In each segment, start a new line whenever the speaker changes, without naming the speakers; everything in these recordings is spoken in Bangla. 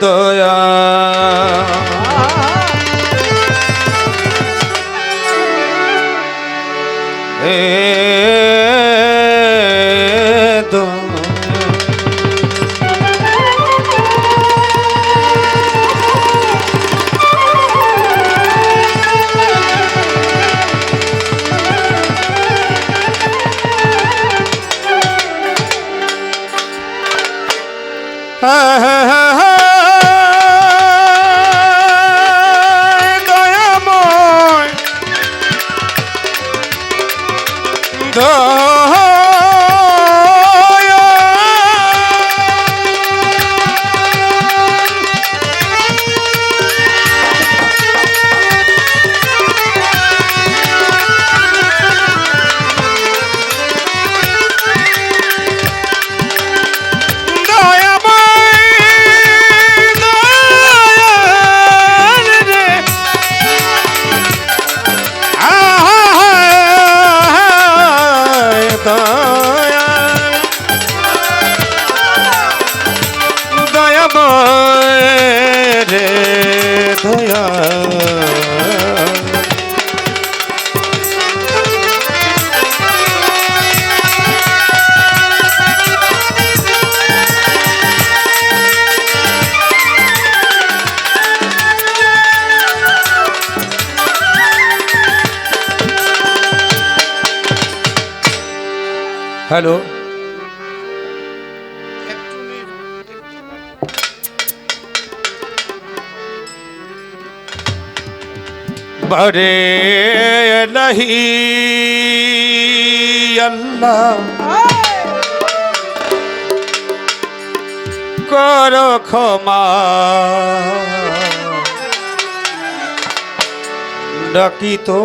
দয়া দয়াময় হ্যালো। বরে লহি আল্লাহ। কর ক্ষমা। ডাকি তো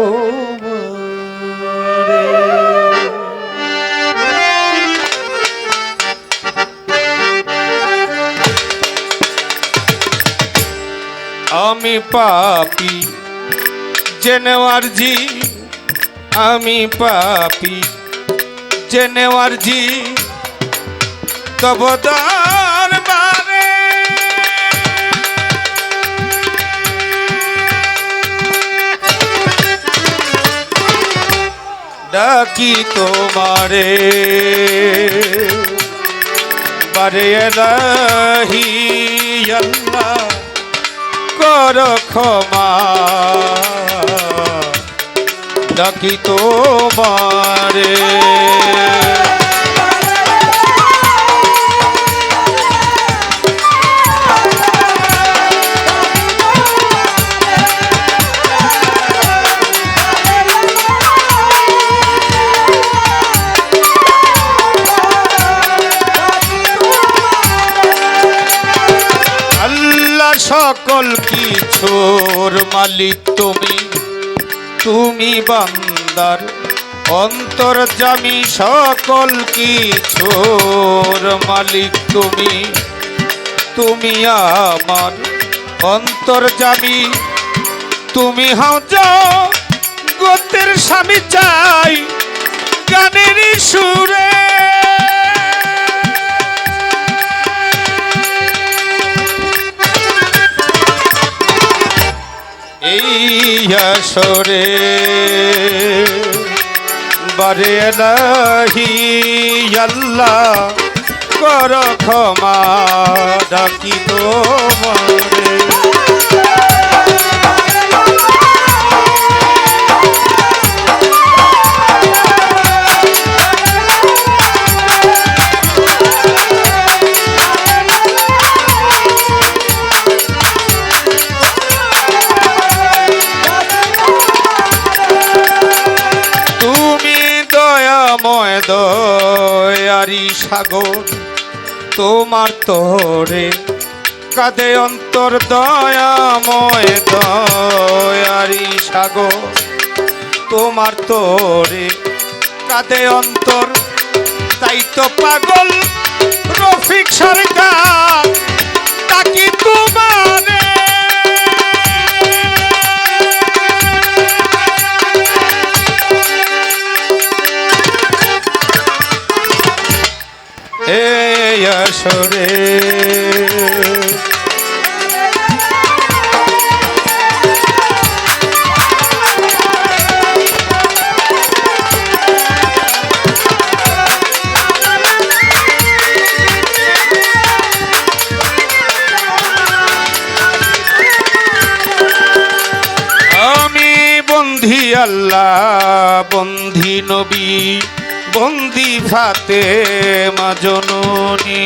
আমি পাপি জেনেওয়ার জি আমি পাপি জেনেওয়ার জি তব দরবারে ডাকি তোমারে, বারে রহি আল্লাহ। কর ক্ষমা। ডাকি তোমারে। কিছুর মালিক তুমি? তুমি বান্দার অন্তর জামি, সকল কিছুর মালিক তুমি? তুমি আমার অন্তর জামি, তুমি হাও যাও গোতের স্বামী চাই গানের সুরে। এই আসরে বারে নাহি আল্লাহ কর ক্ষমা ডাকি তোমারে। দয়াময় দয়ারি সাগর, তোমার তোরে কাঁদে অন্তর দয়াময় দয়ারি সাগর, তোমার তোরে কাঁদে অন্তর। তাই তো পাগল রফিক সরকার, তাকি তোমারে আসরে। আমি বন্ধি আল্লাহ বন্ধি নবী। বন্দি ফাতে মাজননী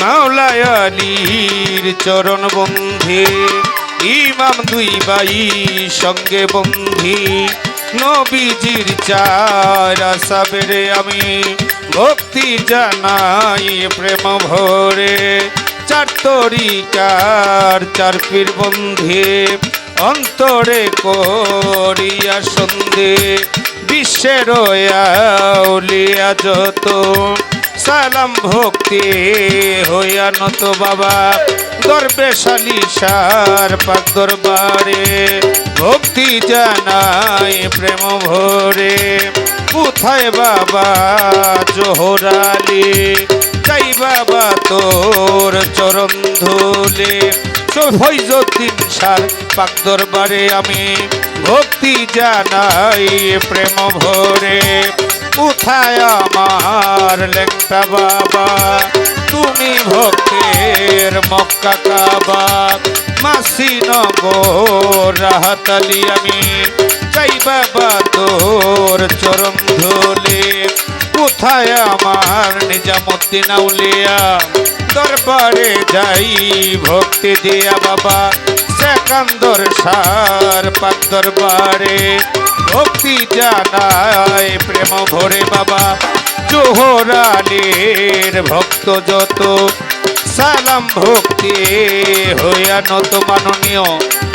মাওলায় আলীর চরণ বন্ধে, ইমাম দুই বাই সঙ্গে বন্ধি, নবীজির চার সাবেরে আমি ভক্তি জানাই প্রেম ভরে, চার তরিকার চার পীর বন্ধে, অন্তরে করিয়া সন্ধে বিশ্বের আউলিয়া যত। সালাম ভক্তি হইয়া নত বাবা। দরবেশালী সার পাক দরবারে। ভক্তি জানাই প্রেম ভরে। কোথায় বাবা জোহরালি তাই বাবা তোর চরণ ধুলে। ফৈজুদ্দিন সার পাক দরবারে আমি ভক্তি জানাই প্রেম ভরে। কোথায় আমার লেংটা বাবা, তুমি ভক্তের মক্কা কাবা। মাসি নগর, রাহাতালি আমি। চাই বাবা তোর চরণ ধুলে। কোথায় আমার নিজামুদ্দিন আউলিয়া। দরবারে যাই ভক্তি দিয়া বাবা। সেকান্দর সার পাক দরবারে ভক্তি জানায় প্রেম ভরে বাবা। জোহরালের ভক্ত যত, সালাম ভক্তি হইয়া নত মাননীয়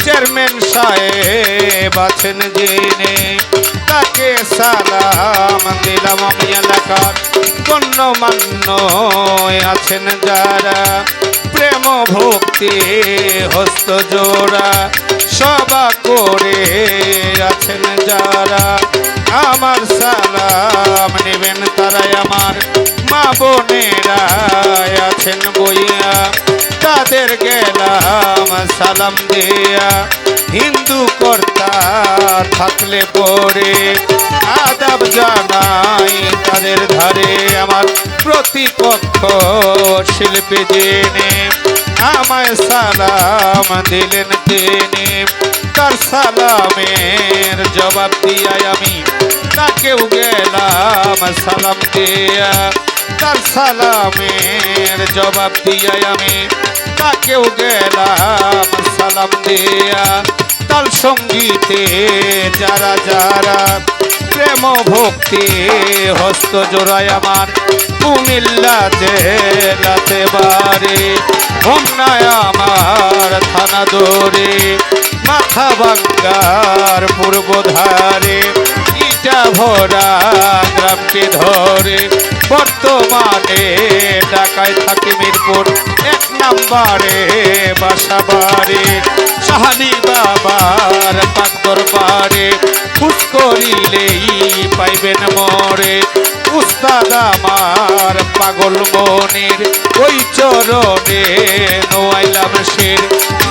চেয়ারম্যান সাহেব আছেন জেনে। তাকে সালাম দিলাম আমি এলাকার গণ্যমান্য আছেন যারা। ভক্তি হস্ত জোড়া সবা করে আছেন যারা। আমার সালাম নেবেন তারাই আমার, মা বোনেরা আছেন বইয়া। তাদের গেলাম সালাম দেয়া। হিন্দু কর্তা থাকলে পরে আদাব জানাই তাদের ধারে আমার। প্রতিপক্ষ শিল্পী জেনে আমায় সালাম দিলেন তিনি। তার সালামের জবাব দিয়াই আমি তাকেও গেলাম সালাম দিয়া। তার সালামের জবাব দিয়াই আমি তাকেও গেলাম সালাম দিয়া। তার সঙ্গীতে যারা যারা প্রেম ভক্তি হস্ত জোড়ায় আমার কুমিল্লা জেলাতে বারে হোমনায় আমার থানা দৌড়ে, মাথা বাঙ্গার পূর্ব ধারে ইটা ভরা গ্রামকে ধরে। বর্তমানে ঢাকায় থাকি মিরপুর, এক নাম্বারে বাসা বাড়ি। সাহানি বাবার পাক দরবারে খুশ করিলেই পাইবেন মরে। উস্তাদ আমার পাগল মনির, ওই চরণে নোয়াইলাম শের।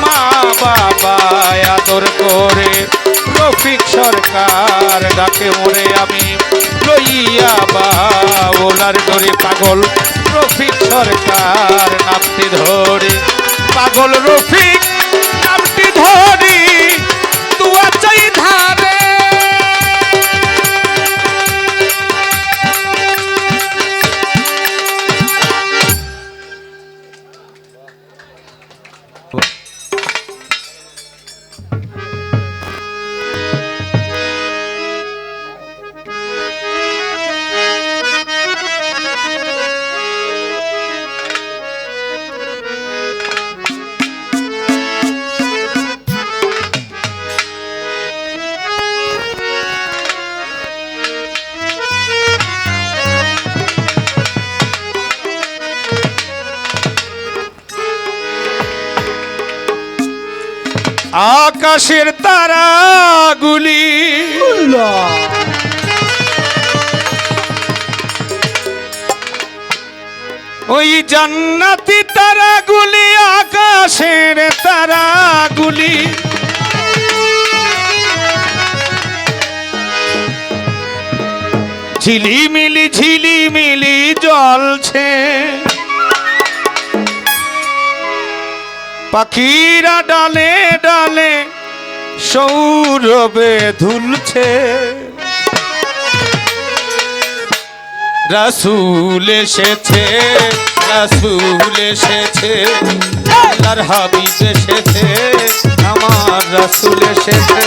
মা বাবা আদর করে, রফিক সরকার ডাকে মরে আমি। লইয়া বা ওলার ডরে পাগল, রফিক সরকার নামটি ধরে। পাগল রফিক আকাশের তারাগুলি। ওই জান্নাতি তারাগুলি আকাশের তারাগুলি। ঝিলিমিলি ঝিলিমিলি জলছে পাখিরা ডালে ডালে সৌরবে ধুলছে। রাসুল এসেছে রাসুল এসেছে আল্লাহর হাবিব এসেছে আমার রাসুল এসেছে।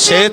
Você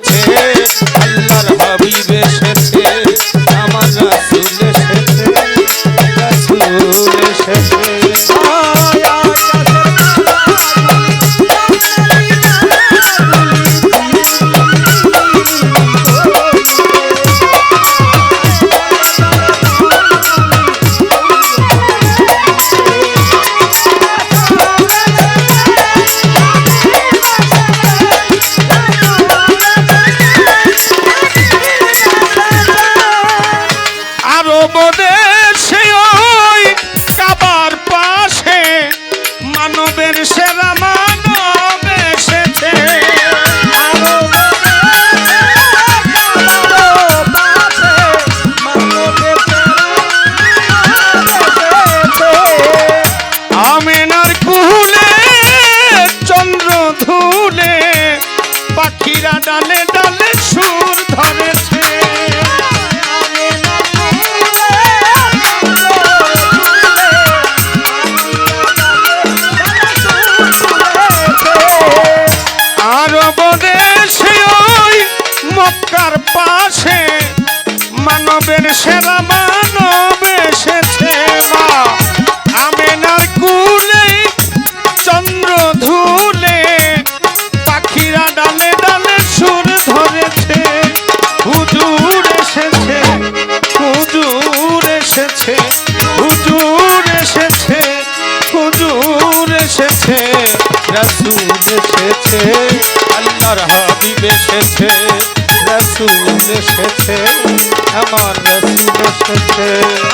আমার নসিব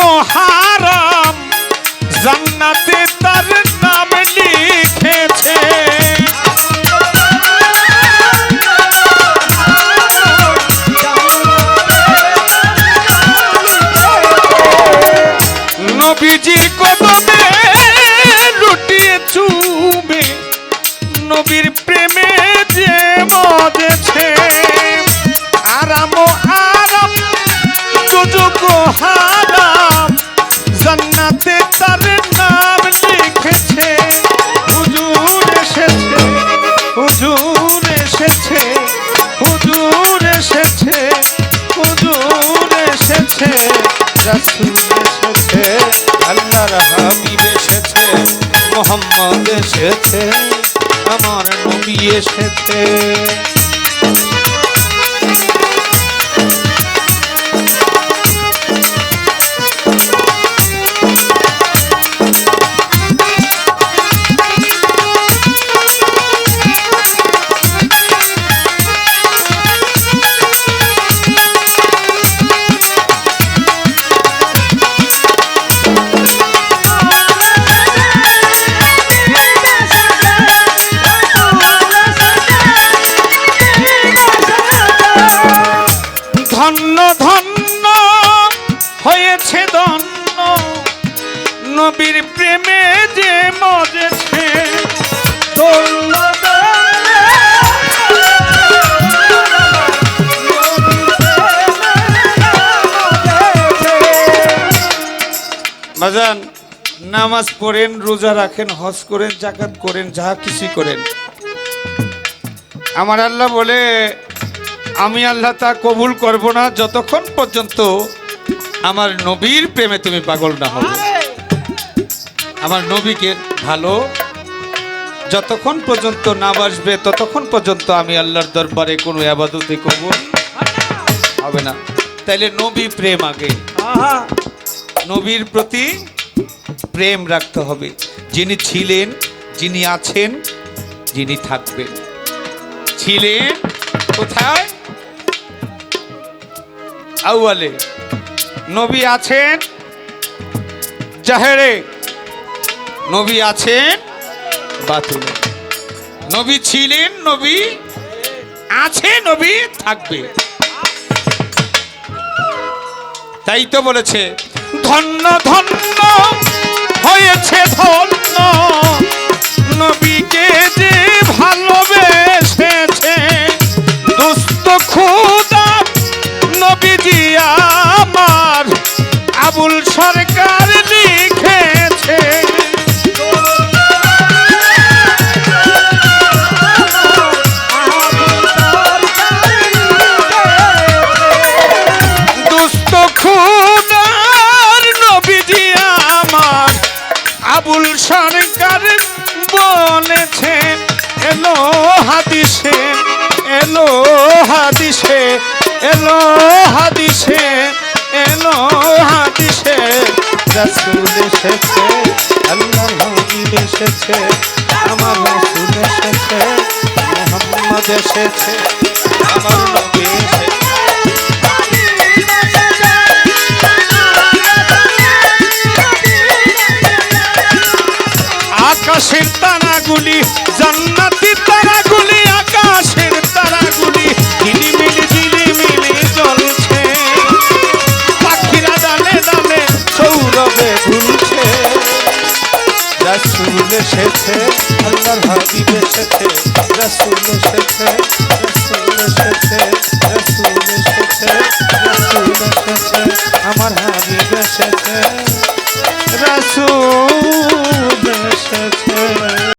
go. নবীর প্রেমে যে মজেছে নামাজ পড়েন, রোজা রাখেন, হজ করেন জাকাত করেন, যা কিছু করেন। আমার আল্লাহ বলে, আমি আল্লাহ তা কবুল করব না, যতক্ষণ পর্যন্ত আমার নবীর প্রেমে তুমি পাগল না হবে আমার নবীকে ভালো। যতক্ষণ পর্যন্ত না বাসবে ততক্ষণ পর্যন্ত আমি আল্লাহর দরবারে কোনো আবাদতে কবুল হবে না। তাইলে নবী প্রেম আগে। নবীর প্রতি প্রেম রাখতে হবে। যিনি ছিলেন যিনি আছেন যিনি থাকবেন। ছিলেন কোথায়? আউয়ালে। নবী আছেন জাহেরে। নবী আছেন? বাতুলে। নবী ছিলেন নবী আছে নবী থাকবে। তাই তো বলেছে ধন্য ধন্য হয়েছে ধন্য। নবীকে যে ভালোবেসেছে দুস্থ খুদা নবীজি আমার আবুল সরকার হাদিসে, এলো হাদিসে এলো হাদিসে। রসুল এসেছে আল্লাহ হাবিব এসেছে, আমার রসুল এসেছে, মোহাম্মদ এসেছে, আমার নবী এসেছে। আকাশের তারাগুলি জান্নাতি তারাগুলি রসুল এসেছে, আল্লাহর হাবিব এসেছে, রসুল এসেছে রসুল এসেছে রসুল এসেছে রসুল এসেছে, আমার হাবিব এসেছে।